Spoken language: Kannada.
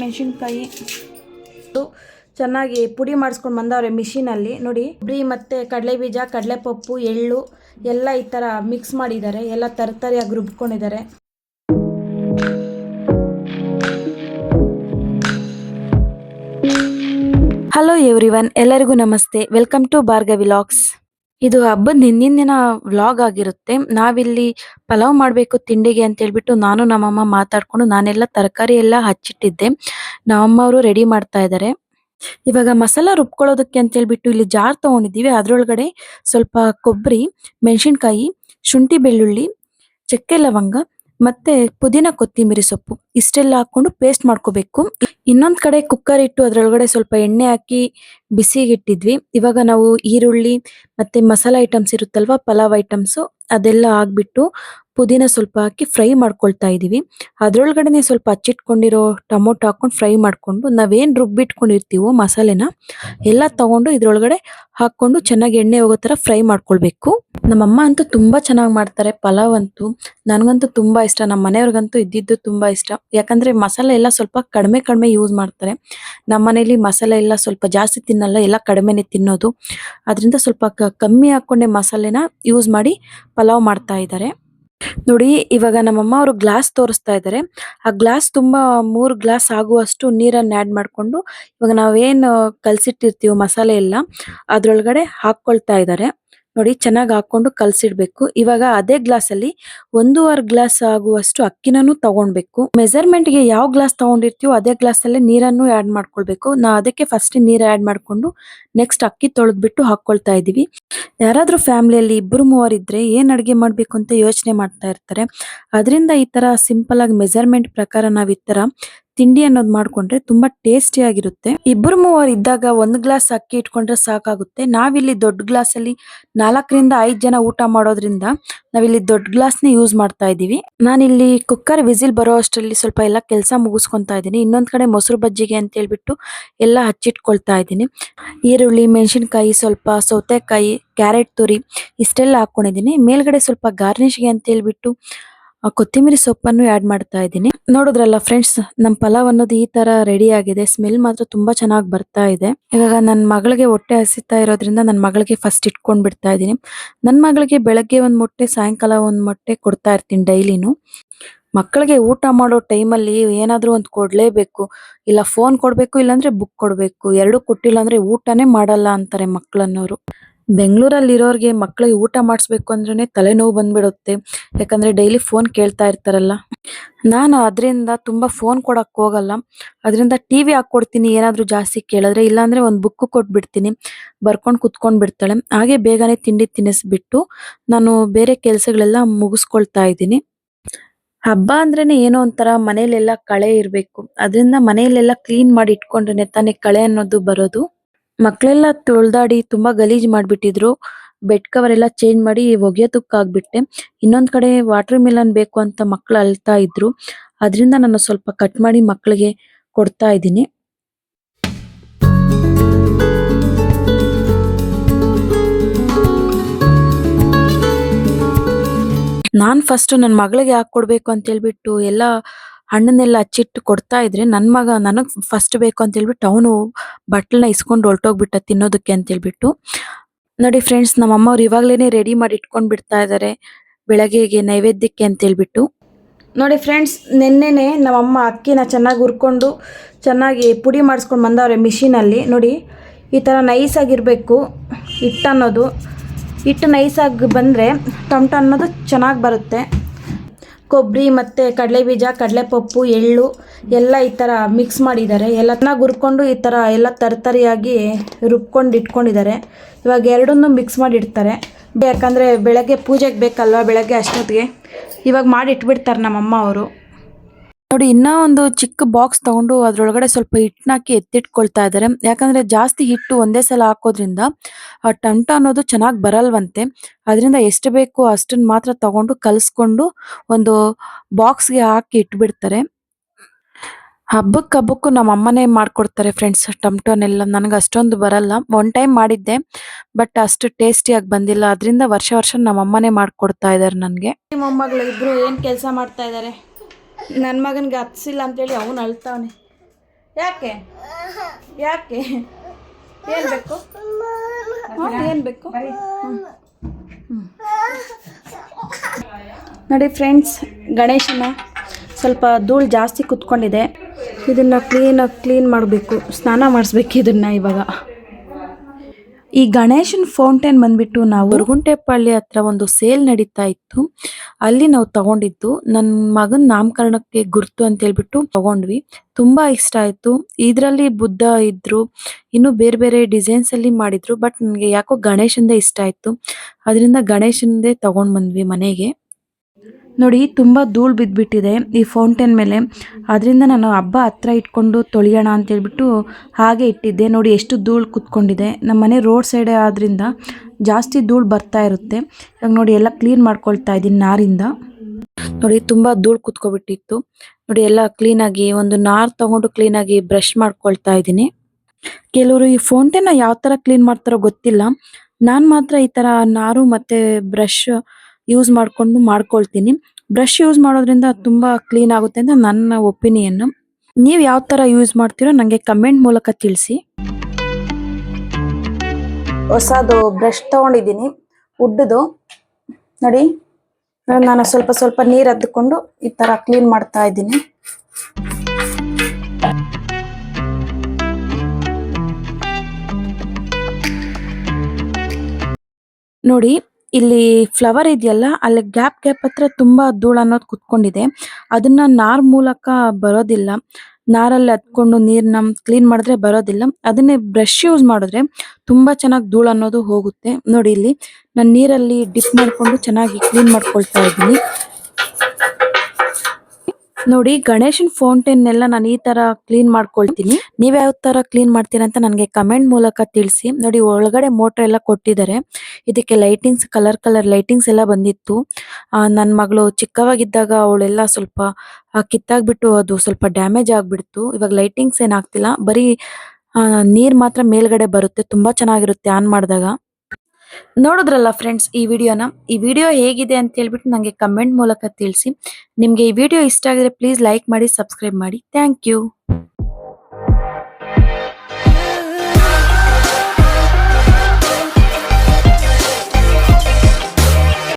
ಮೆಣಸಿನ್ಕಾಯಿ. ಚೆನ್ನಾಗಿ ಪುಡಿ ಮಾಡಿಸ್ಕೊಂಡು ಬಂದವ್ರೆ ಮಿಷಿನಲ್ಲಿ. ನೋಡಿ, ಕೊಬ್ಬರಿ ಮತ್ತು ಕಡಲೆ ಬೀಜ, ಕಡಲೆಪಪ್ಪು, ಎಳ್ಳು ಎಲ್ಲ ಈ ಥರ ಮಿಕ್ಸ್ ಮಾಡಿದ್ದಾರೆ. ಎಲ್ಲ ತರತರಿಯಾಗಿ ರುಬ್ಕೊಂಡಿದ್ದಾರೆ. ಹಲೋ ಎವ್ರಿವನ್ ಎಲ್ಲರಿಗೂ ನಮಸ್ತೆ. ವೆಲ್ಕಮ್ ಟು ಭಾರ್ಗವಿ ಲಾಗ್ಸ್ ಇದು ಹಬ್ಬದ ಹಿಂದಿನ ದಿನ ವ್ಲಾಗ್ ಆಗಿರುತ್ತೆ. ನಾವಿಲ್ಲಿ ಪಲಾವ್ ಮಾಡಬೇಕು ತಿಂಡಿಗೆ ಅಂತ ಹೇಳ್ಬಿಟ್ಟು ನಾನು ನಮ್ಮಮ್ಮ ಮಾತಾಡ್ಕೊಂಡು ನಾನೆಲ್ಲ ತರಕಾರಿ ಎಲ್ಲ ಹಚ್ಚಿಟ್ಟಿದ್ದೆ. ನಮ್ಮಮ್ಮ ಅವರು ರೆಡಿ ಮಾಡ್ತಾ ಇದ್ದಾರೆ ಇವಾಗ ಮಸಾಲ ರುಬ್ಕೊಳ್ಳೋದಕ್ಕೆ ಅಂತ ಹೇಳ್ಬಿಟ್ಟು ಇಲ್ಲಿ ಜಾರ್ ತಗೊಂಡಿದ್ದೀವಿ. ಅದ್ರೊಳಗಡೆ ಸ್ವಲ್ಪ ಕೊಬ್ಬರಿ ಮೆಣಸಿನ್ಕಾಯಿ, ಶುಂಠಿ ಬೆಳ್ಳುಳ್ಳಿ, ಚಕ್ಕೆ ಲವಂಗ ಮತ್ತೆ ಪುದೀನ ಕೊತ್ತಿಮಿರಿ ಸೊಪ್ಪು ಇಷ್ಟೆಲ್ಲ ಹಾಕೊಂಡು ಪೇಸ್ಟ್ ಮಾಡ್ಕೋಬೇಕು. ಇನ್ನೊಂದ್ ಕಡೆ ಕುಕ್ಕರ್ ಇಟ್ಟು ಅದ್ರೊಳಗಡೆ ಸ್ವಲ್ಪ ಎಣ್ಣೆ ಹಾಕಿ ಬಿಸಿಗೆ ಇಟ್ಟಿದ್ವಿ ಇವಾಗ ನಾವು ಈರುಳ್ಳಿ ಮತ್ತೆ ಮಸಾಲ ಐಟಮ್ಸ್ ಇರುತ್ತಲ್ವಾ, ಪಲಾವ್ ಐಟಮ್ಸ್ ಅದೆಲ್ಲ ಹಾಕ್ಬಿಟ್ಟು ಪುದೀನ ಸ್ವಲ್ಪ ಹಾಕಿ ಫ್ರೈ ಮಾಡ್ಕೊಳ್ತಾ ಇದ್ದೀವಿ ಅದ್ರೊಳಗಡೆನೆ ಸ್ವಲ್ಪ ಹಚ್ಚಿಟ್ಕೊಂಡಿರೋ ಟೊಮೊಟೊ ಹಾಕೊಂಡು ಫ್ರೈ ಮಾಡ್ಕೊಂಡು ನಾವೇನು ರುಬ್ಬಿಟ್ಕೊಂಡಿರ್ತೀವೋ ಮಸಾಲೆನ, ಎಲ್ಲ ತಗೊಂಡು ಇದರೊಳಗಡೆ ಹಾಕ್ಕೊಂಡು ಚೆನ್ನಾಗಿ ಎಣ್ಣೆ ಹೋಗೋ ತರ ಫ್ರೈ ಮಾಡ್ಕೊಳ್ಬೇಕು. ನಮ್ಮಮ್ಮ ಅಂತೂ ತುಂಬಾ ಚೆನ್ನಾಗಿ ಮಾಡ್ತಾರೆ. ಪಲಾವ್ ಅಂತೂ ನನಗಂತೂ ತುಂಬಾ ಇಷ್ಟ. ನಮ್ಮ ಮನೆಯವ್ರಿಗಂತೂ ಇದ್ದಿದ್ದು ತುಂಬಾ ಇಷ್ಟ. ಯಾಕಂದ್ರೆ ಮಸಾಲೆ ಎಲ್ಲ ಸ್ವಲ್ಪ ಕಡಿಮೆ ಕಡಿಮೆ ಯೂಸ್ ಮಾಡ್ತಾರೆ. ನಮ್ಮ ಮನೇಲಿ ಮಸಾಲೆ ಎಲ್ಲ ಸ್ವಲ್ಪ ಜಾಸ್ತಿ ತಿನ್ನಲ್ಲ ಎಲ್ಲ ಕಡಿಮೆನೆ ತಿನ್ನೋದು. ಅದರಿಂದ ಸ್ವಲ್ಪ ಕಮ್ಮಿ ಹಾಕೊಂಡೆ ಮಸಾಲೆನ ಯೂಸ್ ಮಾಡಿ ಪಲಾವ್ ಮಾಡ್ತಾ ಇದ್ದಾರೆ. ನೋಡಿ ಇವಾಗ ನಮ್ಮಮ್ಮ ಅವರು ಗ್ಲಾಸ್ ತೋರಿಸ್ತಾ ಇದ್ದಾರೆ. ಆ ಗ್ಲಾಸ್ ತುಂಬಾ ಮೂರು ಗ್ಲಾಸ್ ಆಗುವಷ್ಟು ನೀರನ್ನ ಆಡ್ ಮಾಡ್ಕೊಂಡು ಇವಾಗ ನಾವೇನು ಕಲಸಿಟ್ಟಿರ್ತೀವಿ ಮಸಾಲೆ ಎಲ್ಲ ಅದರೊಳಗಡೆ ಹಾಕ್ಕೊಳ್ತಾ ಇದ್ದಾರೆ. ನೋಡಿ ಚೆನ್ನಾಗಿ ಹಾಕೊಂಡು ಕಲಸಿಡ್ಬೇಕು. ಇವಾಗ ಅದೇ ಗ್ಲಾಸ್ ಅಲ್ಲಿ ಒಂದೂವರೆ ಗ್ಲಾಸ್ ಆಗುವಷ್ಟು ಅಕ್ಕಿನೂ ತಗೊಳ್ಬೇಕು ಮೆಸರ್ಮೆಂಟ್ಗೆ ಯಾವ ಗ್ಲಾಸ್ ತಗೊಂಡಿರ್ತೀವೋ ಅದೇ ಗ್ಲಾಸ್ ಅಲ್ಲೇ ನೀರನ್ನು ಆಡ್ ಮಾಡ್ಕೊಳ್ಬೇಕು. ನಾ ಅದಕ್ಕೆ ಫಸ್ಟ್ ನೀರ್ ಆಡ್ ಮಾಡ್ಕೊಂಡು ನೆಕ್ಸ್ಟ್ ಅಕ್ಕಿ ತೊಳೆದ್ಬಿಟ್ಟು ಹಾಕೊಳ್ತಾ ಇದೀವಿ. ಯಾರಾದ್ರೂ ಫ್ಯಾಮಿಲಿಯಲ್ಲಿ ಇಬ್ರು ಮೂವರು ಇದ್ರೆ ಏನ್ ಅಡಿಗೆ ಮಾಡ್ಬೇಕು ಅಂತ ಯೋಚನೆ ಮಾಡ್ತಾ ಇರ್ತಾರೆ. ಅದರಿಂದ ಈ ತರ ಸಿಂಪಲ್ ಆಗಿ ಮೆಜರ್ಮೆಂಟ್ ಪ್ರಕಾರ ನಾವ್ ಈ ತರ ತಿಂಡಿ ಅನ್ನೋದು ಮಾಡ್ಕೊಂಡ್ರೆ ತುಂಬಾ ಟೇಸ್ಟಿ ಆಗಿರುತ್ತೆ. ಇಬ್ರು ಮೂವರು ಇದ್ದಾಗ ಒಂದ್ ಗ್ಲಾಸ್ ಅಕ್ಕಿ ಇಟ್ಕೊಂಡ್ರೆ ಸಾಕಾಗುತ್ತೆ. ನಾವಿಲ್ಲಿ ದೊಡ್ಡ ಗ್ಲಾಸ್ ಅಲ್ಲಿ ನಾಲ್ಕರಿಂದ ಐದ್ ಜನ ಊಟ ಮಾಡೋದ್ರಿಂದ ನಾವಿಲ್ಲಿ ದೊಡ್ಡ ಗ್ಲಾಸ್ನ ಯೂಸ್ ಮಾಡ್ತಾ ಇದೀವಿ ನಾನಿಲ್ಲಿ ಕುಕ್ಕರ್ ವಿಸಿಲ್ ಬರೋ ಅಷ್ಟರಲ್ಲಿ ಸ್ವಲ್ಪ ಎಲ್ಲ ಕೆಲಸ ಮುಗಿಸ್ಕೊಂತಾ ಇದ್ದೀನಿ. ಇನ್ನೊಂದ್ ಕಡೆ ಮೊಸರು ಬಜ್ಜಿಗೆ ಅಂತ ಹೇಳ್ಬಿಟ್ಟು ಎಲ್ಲ ಹಚ್ಚಿಟ್ಕೊಳ್ತಾ ಇದ್ದೀನಿ. ಈರುಳ್ಳಿ ಮೆಣಸಿನ್ಕಾಯಿ ಸ್ವಲ್ಪ ಸೌತೆಕಾಯಿ ಕ್ಯಾರೆಟ್ ತುರಿ ಇಷ್ಟೆಲ್ಲ ಹಾಕೊಂಡಿದ್ದೀನಿ. ಮೇಲ್ಗಡೆ ಸ್ವಲ್ಪ ಗಾರ್ನಿಷ್ಗೆ ಅಂತ ಹೇಳ್ಬಿಟ್ಟು ಆ, ಕೊತ್ತಂಬರಿ ಸೊಪ್ಪನ್ನು ಆಡ್ ಮಾಡ್ತಾ ಇದ್ದೀನಿ. ನೋಡಿದ್ರಲ್ಲ ಫ್ರೆಂಡ್ಸ್ ನಮ್ಮ ಪಲಾವ್ ಅನ್ನೋದು ಈ ತರ ರೆಡಿ ಆಗಿದೆ. ಸ್ಮೆಲ್ ಮಾತ್ರ ತುಂಬಾ ಚೆನ್ನಾಗಿ ಬರ್ತಾ ಇದೆ. ಇವಾಗ ನನ್ನ ಮಗಳಿಗೆ ಹೊಟ್ಟೆ ಹಸಿತಾ ಇರೋದ್ರಿಂದ ನನ್ನ ಮಗಳಿಗೆ ಫಸ್ಟ್ ಇಟ್ಕೊಂಡ್ ಬಿಡ್ತಾ ಇದ್ದೀನಿ. ನನ್ನ ಮಗಳಿಗೆ ಬೆಳಗ್ಗೆ ಒಂದ್ ಮೊಟ್ಟೆ, ಸಾಯಂಕಾಲ ಒಂದ್ ಮೊಟ್ಟೆ ಕೊಡ್ತಾ ಇರ್ತೀನಿ ಡೈಲಿನು ಮಕ್ಕಳಿಗೆ ಊಟ ಮಾಡೋ ಟೈಮಲ್ಲಿ ಏನಾದರೂ ಒಂದು ಕೊಡ್ಲೇಬೇಕು. ಇಲ್ಲ ಫೋನ್ ಕೊಡ್ಬೇಕು, ಇಲ್ಲಾಂದ್ರೆ ಬುಕ್ ಕೊಡ್ಬೇಕು. ಎರಡು ಕೊಟ್ಟಿಲ್ಲ ಅಂದ್ರೆ ಊಟನೇ ಮಾಡಲ್ಲ ಅಂತಾರೆ ಮಕ್ಕಳನ್ನೋರು ಬೆಂಗಳೂರಲ್ಲಿ ಇರೋರಿಗೆ ಮಕ್ಕಳಿಗೆ ಊಟ ಮಾಡಿಸ್ಬೇಕು ಅಂದ್ರೆ ತಲೆನೋವು ಬಂದ್ಬಿಡುತ್ತೆ. ಯಾಕಂದ್ರೆ ಡೈಲಿ ಫೋನ್ ಕೇಳ್ತಾ ಇರ್ತಾರಲ್ಲ. ನಾನು ಅದರಿಂದ ತುಂಬಾ ಫೋನ್ ಕೊಡಕ್ಕೆ ಹೋಗಲ್ಲ. ಅದರಿಂದ ಟಿವಿ ಹಾಕೊಡ್ತೀನಿ ಏನಾದರೂ ಜಾಸ್ತಿ ಕೇಳಿದ್ರೆ, ಇಲ್ಲಾಂದ್ರೆ ಒಂದು ಬುಕ್ ಕೊಟ್ಬಿಡ್ತೀನಿ. ಬರ್ಕೊಂಡು ಕುತ್ಕೊಂಡು ಬಿಡ್ತಾಳೆ. ಹಾಗೆ ಬೇಗನೆ ತಿಂಡಿ ತಿನ್ನಿಸ್ಬಿಟ್ಟು ನಾನು ಬೇರೆ ಕೆಲಸಗಳೆಲ್ಲ ಮುಗಿಸ್ಕೊಳ್ತಾ ಇದ್ದೀನಿ. ಹಬ್ಬ ಅಂದ್ರೇನೆ ಏನೋ ಒಂಥರ ಮನೇಲೆಲ್ಲ ಕಳೆ ಇರಬೇಕು. ಅದರಿಂದ ಮನೆಯಲ್ಲೆಲ್ಲ ಕ್ಲೀನ್ ಮಾಡಿ ಇಟ್ಕೊಂಡ್ರೆ ತಾನೇ ಕಳೆ ಅನ್ನೋದು ಬರೋದು. ಮಕ್ಕಳೆಲ್ಲ ತೊಳ್ದಾಡಿ ತುಂಬಾ ಗಲೀಜ್ ಮಾಡ್ಬಿಟ್ಟಿದ್ರು. ಬೆಡ್ ಕವರ್ ಎಲ್ಲ ಚೇಂಜ್ ಮಾಡಿ ಒಗೆಯೋದಕ್ಕೆ ಆಗ್ಬಿಟ್ಟೆ ಇನ್ನೊಂದ್ ಕಡೆ ವಾಟರ್ ಮಿಲನ್ ಬೇಕು ಅಂತ ಮಕ್ಳು ಅಳ್ತಾ ಇದ್ರು. ಅದರಿಂದ ನಾನು ಸ್ವಲ್ಪ ಕಟ್ ಮಾಡಿ ಮಕ್ಕಳಿಗೆ ಕೊಡ್ತಾ ಇದ್ದೀನಿ. ನಾನು ಫಸ್ಟ್ ನನ್ನ ಮಗಳಿಗೆ ಹಾಕ್ ಕೊಡ್ಬೇಕು ಅಂತ ಹೇಳ್ಬಿಟ್ಟು ಎಲ್ಲ ಹಣ್ಣನ್ನೆಲ್ಲ ಹಚ್ಚಿಟ್ಟು ಕೊಡ್ತಾ ಇದ್ರೆ ನನ್ನ ಮಗ ನನಗೆ ಫಸ್ಟ್ ಬೇಕು ಅಂತ ಹೇಳ್ಬಿಟ್ಟು ಅವನು ಬಟ್ಲನ್ನ ಇಸ್ಕೊಂಡು ಹೊರಟೋಗ್ಬಿಟ್ಟ ತಿನ್ನೋದಕ್ಕೆ ಅಂತ ಹೇಳ್ಬಿಟ್ಟು. ನೋಡಿ ಫ್ರೆಂಡ್ಸ್ ನಮ್ಮ ಅಮ್ಮ ಅವ್ರು ಇವಾಗ್ಲೇನೆ ರೆಡಿ ಮಾಡಿ ಇಟ್ಕೊಂಡು ಬಿಡ್ತಾ ಇದಾರೆ ಬೆಳಗ್ಗೆಗೆ, ನೈವೇದ್ಯಕ್ಕೆ ಅಂತ ಹೇಳ್ಬಿಟ್ಟು. ನೋಡಿ ಫ್ರೆಂಡ್ಸ್ ನಿನ್ನೆನೆ ನಮ್ಮಮ್ಮ ಅಕ್ಕಿನ ಚೆನ್ನಾಗಿ ಹುರ್ಕೊಂಡು ಚೆನ್ನಾಗಿ ಪುಡಿ ಮಾಡಿಸ್ಕೊಂಡು ಬಂದವ್ರೆ ಮಿಷಿನಲ್ಲಿ ನೋಡಿ, ಈ ಥರ ನೈಸಾಗಿರಬೇಕು ಹಿಟ್ಟು ಅನ್ನೋದು. ಹಿಟ್ಟು ನೈಸಾಗಿ ಬಂದರೆ ಟೊಮಟೊ ಅನ್ನೋದು ಚೆನ್ನಾಗಿ ಬರುತ್ತೆ. ಕೊಬ್ಬರಿ ಮತ್ತು ಕಡಲೆ ಬೀಜ ಕಡಲೆ ಪಪ್ಪು ಎಳ್ಳು ಎಲ್ಲ ಈ ಥರ ಮಿಕ್ಸ್ ಮಾಡಿದ್ದಾರೆ. ಎಲ್ಲ ಚೆನ್ನಾಗಿ ಹುರ್ಕೊಂಡು ಈ ಥರ ಎಲ್ಲ ತರತರಿಯಾಗಿ ರುಬ್ಕೊಂಡು ಇಟ್ಕೊಂಡಿದ್ದಾರೆ. ಇವಾಗ ಎರಡನ್ನೂ ಮಿಕ್ಸ್ ಮಾಡಿ ಇಡ್ತಾರೆ ಯಾಕಂದರೆ ಬೆಳಗ್ಗೆ ಪೂಜೆಗೆ ಬೇಕಲ್ವ? ಬೆಳಗ್ಗೆ ಅಷ್ಟೊತ್ತಿಗೆ. ಇವಾಗ ಮಾಡಿ ಇಟ್ಬಿಡ್ತಾರೆ ನಮ್ಮಮ್ಮ ಅವರು. ನೋಡಿ, ಇನ್ನ ಒಂದು ಚಿಕ್ಕ ಬಾಕ್ಸ್ ತಗೊಂಡು ಅದ್ರೊಳಗಡೆ ಸ್ವಲ್ಪ ಹಿಟ್ಟನ್ನ ಹಾಕಿ ಎತ್ತಿಟ್ಕೊಳ್ತಾ ಇದ್ದಾರೆ. ಯಾಕಂದ್ರೆ ಜಾಸ್ತಿ ಹಿಟ್ಟು ಒಂದೇ ಸಲ ಹಾಕೋದ್ರಿಂದ, ಆ ಟಂಟ ಅನ್ನೋದು ಚೆನ್ನಾಗಿ ಬರಲ್ವಂತೆ. ಅದರಿಂದ ಎಷ್ಟು ಬೇಕೋ ಅಷ್ಟನ್ನ ಮಾತ್ರ ತಗೊಂಡು ಕಲಸ್ಕೊಂಡು ಒಂದು ಬಾಕ್ಸ್ಗೆ ಹಾಕಿ ಇಟ್ಬಿಡ್ತಾರೆ. ಹಬ್ಬಕ್ಕೆ ಹಬ್ಬಕ್ಕೂ ನಮ್ಮ ಅಮ್ಮನೇ ಮಾಡ್ಕೊಡ್ತಾರೆ ಫ್ರೆಂಡ್ಸ್ ಟಮ್ಟೋನೆಲ್ಲ ನನಗೆ ಅಷ್ಟೊಂದು ಬರಲ್ಲ. ಒನ್ ಟೈಮ್ ಮಾಡಿದ್ದೆ ಬಟ್ ಅಷ್ಟು ಟೇಸ್ಟಿಯಾಗಿ ಬಂದಿಲ್ಲ. ಅದರಿಂದ ವರ್ಷ ವರ್ಷ ನಮ್ಮ ಅಮ್ಮನೇ ಮಾಡ್ಕೊಡ್ತಾ ಇದ್ದಾರೆ ನನಗೆ. ಮೊಮ್ಮಗಳು ಇಬ್ರು ಏನು ಕೆಲಸ ಮಾಡ್ತಾ ಇದ್ದಾರೆ ನನ್ನ ಮಗನಿಗೆ ಹತ್ಸಿಲ್ಲ ಅಂತೇಳಿ ಅವನು ಅಳ್ತಾವನೆ. ಯಾಕೆ? ಯಾಕೆ? ಏನು ಬೇಕು? ಏನು ಬೇಕು. ನೋಡಿ ಫ್ರೆಂಡ್ಸ್, ಗಣೇಶನ ಸ್ವಲ್ಪ ಧೂಳು ಜಾಸ್ತಿ ಕುತ್ಕೊಂಡಿದೆ. ಇದನ್ನು ಕ್ಲೀನಾಗಿ ಕ್ಲೀನ್ ಮಾಡಬೇಕು. ಸ್ನಾನ ಮಾಡಿಸ್ಬೇಕು ಇದನ್ನು ಇವಾಗ. ಈ ಗಣೇಶನ್ ಫೌಂಟೇನ್ ಬಂದ್ಬಿಟ್ಟು ನಾವು ಗುರುಗುಂಟೆಪಳ್ಳಿ ಹತ್ರ ಒಂದು ಸೇಲ್ ನಡೀತಾ ಇತ್ತು. ಅಲ್ಲಿ ನಾವು ತಗೊಂಡಿದ್ದು. ನನ್ನ ಮಗನ ನಾಮಕರಣಕ್ಕೆ ಗುರ್ತು ಅಂತ ಹೇಳ್ಬಿಟ್ಟು ತಗೊಂಡ್ವಿ. ತುಂಬಾ ಇಷ್ಟ ಆಯ್ತು. ಇದರಲ್ಲಿ ಬುದ್ಧ ಇದ್ರು, ಇನ್ನು ಬೇರೆ ಬೇರೆ ಡಿಸೈನ್ಸ್ ಅಲ್ಲಿ ಮಾಡಿದ್ರು ಬಟ್ ನನಗೆ ಯಾಕೋ ಗಣೇಶಂದೇ ಇಷ್ಟ ಆಯ್ತು. ಅದರಿಂದ ಗಣೇಶಂದೇ ತಗೊಂಡ್ ಬಂದ್ವಿ ಮನೆಗೆ. ನೋಡಿ, ತುಂಬ ಧೂಳು ಬಿದ್ದುಬಿಟ್ಟಿದೆ ಈ ಫೌಂಟೇನ್ ಮೇಲೆ. ಅದರಿಂದ ನಾನು ಹಬ್ಬ ಹತ್ರ ಇಟ್ಕೊಂಡು ತೊಳೆಯೋಣ ಅಂತ ಹೇಳ್ಬಿಟ್ಟು ಹಾಗೆ ಇಟ್ಟಿದ್ದೆ. ನೋಡಿ, ಎಷ್ಟು ಧೂಳು ಕುತ್ಕೊಂಡಿದೆ. ನಮ್ಮ ಮನೆ ರೋಡ್ ಸೈಡೇ ಆದ್ದರಿಂದ ಜಾಸ್ತಿ ಧೂಳು ಬರ್ತಾ ಇರುತ್ತೆ. ಇವಾಗ ನೋಡಿ, ಎಲ್ಲ ಕ್ಲೀನ್ ಮಾಡ್ಕೊಳ್ತಾ ಇದ್ದೀನಿ ನಾರಿಂದ. ನೋಡಿ, ತುಂಬಾ ಧೂಳು ಕುತ್ಕೊಬಿಟ್ಟಿತ್ತು. ನೋಡಿ, ಎಲ್ಲ ಕ್ಲೀನಾಗಿ ಒಂದು ನಾರು ತಗೊಂಡು ಕ್ಲೀನಾಗಿ ಬ್ರಷ್ ಮಾಡ್ಕೊಳ್ತಾ ಇದ್ದೀನಿ. ಕೆಲವರು ಈ ಫೌಂಟೇನ ಯಾವ ತರ ಕ್ಲೀನ್ ಮಾಡ್ತಾರೋ ಗೊತ್ತಿಲ್ಲ. ನಾನು ಮಾತ್ರ ಈ ಥರ ನಾರು ಮತ್ತೆ ಬ್ರಷ್ ಯೂಸ್ ಮಾಡ್ಕೊಂಡು ಮಾಡ್ಕೊಳ್ತೀನಿ. ಬ್ರಷ್ ಯೂಸ್ ಮಾಡೋದ್ರಿಂದ ತುಂಬಾ ಕ್ಲೀನ್ ಆಗುತ್ತೆ ಅಂತ ನನ್ನ ಒಪಿನಿಯನ್ ನೀವು ಯಾವ ಥರ ಯೂಸ್ ಮಾಡ್ತೀರೋ ನನಗೆ ಕಮೆಂಟ್ ಮೂಲಕ ತಿಳಿಸಿ. ಹೊಸದು ಬ್ರಷ್ ತಗೊಂಡಿದ್ದೀನಿ. ಉಡ್ಡದು. ನೋಡಿ. ನಾನು ಸ್ವಲ್ಪ ಸ್ವಲ್ಪ ನೀರು ಅದ್ದುಕೊಂಡು ಈ ಥರ ಕ್ಲೀನ್ ಮಾಡ್ತಾ ಇದ್ದೀನಿ. ನೋಡಿ ಇಲ್ಲಿ ಫ್ಲವರ್ ಇದೆಯಲ್ಲ, ಅಲ್ಲಿ ಗ್ಯಾಪ್ ಗ್ಯಾಪ್ ಹತ್ರ ತುಂಬಾ ಧೂಳು ಅನ್ನೋದು ಕುತ್ಕೊಂಡಿದೆ. ಅದನ್ನ ನಾರ್ ಮೂಲಕ ಬರೋದಿಲ್ಲ. ನಾರಲ್ಲಿ ಹತ್ಕೊಂಡು ನೀರ್ನ ಕ್ಲೀನ್ ಮಾಡಿದ್ರೆ ಬರೋದಿಲ್ಲ. ಅದನ್ನೇ ಬ್ರಷ್ ಯೂಸ್ ಮಾಡಿದ್ರೆ ತುಂಬಾ ಚೆನ್ನಾಗಿ ಧೂಳು ಅನ್ನೋದು ಹೋಗುತ್ತೆ. ನೋಡಿ ಇಲ್ಲಿ, ನಾನು ನೀರಲ್ಲಿ ಡಿಪ್ ಮಾಡ್ಕೊಂಡು ಚೆನ್ನಾಗಿ ಕ್ಲೀನ್ ಮಾಡ್ಕೊಳ್ತಾ ಇದ್ದೀನಿ. ನೋಡಿ, ಗಣೇಶನ್ ಫೌಂಟೇನ್ ಎಲ್ಲ ನಾನು ಈ ತರ ಕ್ಲೀನ್ ಮಾಡ್ಕೊಳ್ತೀನಿ. ನೀವ್ ಯಾವ ತರ ಕ್ಲೀನ್ ಮಾಡ್ತೀರಾ ಅಂತ ನನಗೆ ಕಮೆಂಟ್ ಮೂಲಕ ತಿಳಿಸಿ. ನೋಡಿ, ಒಳಗಡೆ ಮೋಟರ್ ಎಲ್ಲ ಕೊಟ್ಟಿದ್ದಾರೆ. ಇದಕ್ಕೆ ಲೈಟಿಂಗ್ಸ್ ಕಲರ್ ಕಲರ್ ಲೈಟಿಂಗ್ಸ್ ಎಲ್ಲ ಬಂದಿತ್ತು. ನನ್ನ ನನ್ ಮಗಳು ಚಿಕ್ಕವಾಗಿದ್ದಾಗ ಅವಳೆಲ್ಲ ಸ್ವಲ್ಪ ಕಿತ್ತಾಗ್ಬಿಟ್ಟು ಅದು ಸ್ವಲ್ಪ ಡ್ಯಾಮೇಜ್ ಆಗ್ಬಿಡ್ತು. ಇವಾಗ ಲೈಟಿಂಗ್ಸ್ ಏನಾಗ್ತಿಲ್ಲ ಬರೀ ನೀರ್ ಮಾತ್ರ ಮೇಲ್ಗಡೆ ಬರುತ್ತೆ. ತುಂಬಾ ಚೆನ್ನಾಗಿರುತ್ತೆ ಆನ್ ಮಾಡಿದಾಗ. ನೋಡಿದ್ರಲ್ಲ ಫ್ರೆಂಡ್ಸ್ ಈ ವಿಡಿಯೋನ? ಈ ವಿಡಿಯೋ ಹೇಗಿದೆ ಅಂತ ಹೇಳ್ಬಿಟ್ಟು ನನಗೆ ಕಮೆಂಟ್ ಮೂಲಕ ತಿಳಿಸಿ. ನಿಮಗೆ ಈ ವಿಡಿಯೋ ಇಷ್ಟ ಆಗಿದ್ರೆ ಪ್ಲೀಸ್ ಲೈಕ್ ಮಾಡಿ ಸಬ್ಸ್ಕ್ರೈಬ್ ಮಾಡಿ. Thank you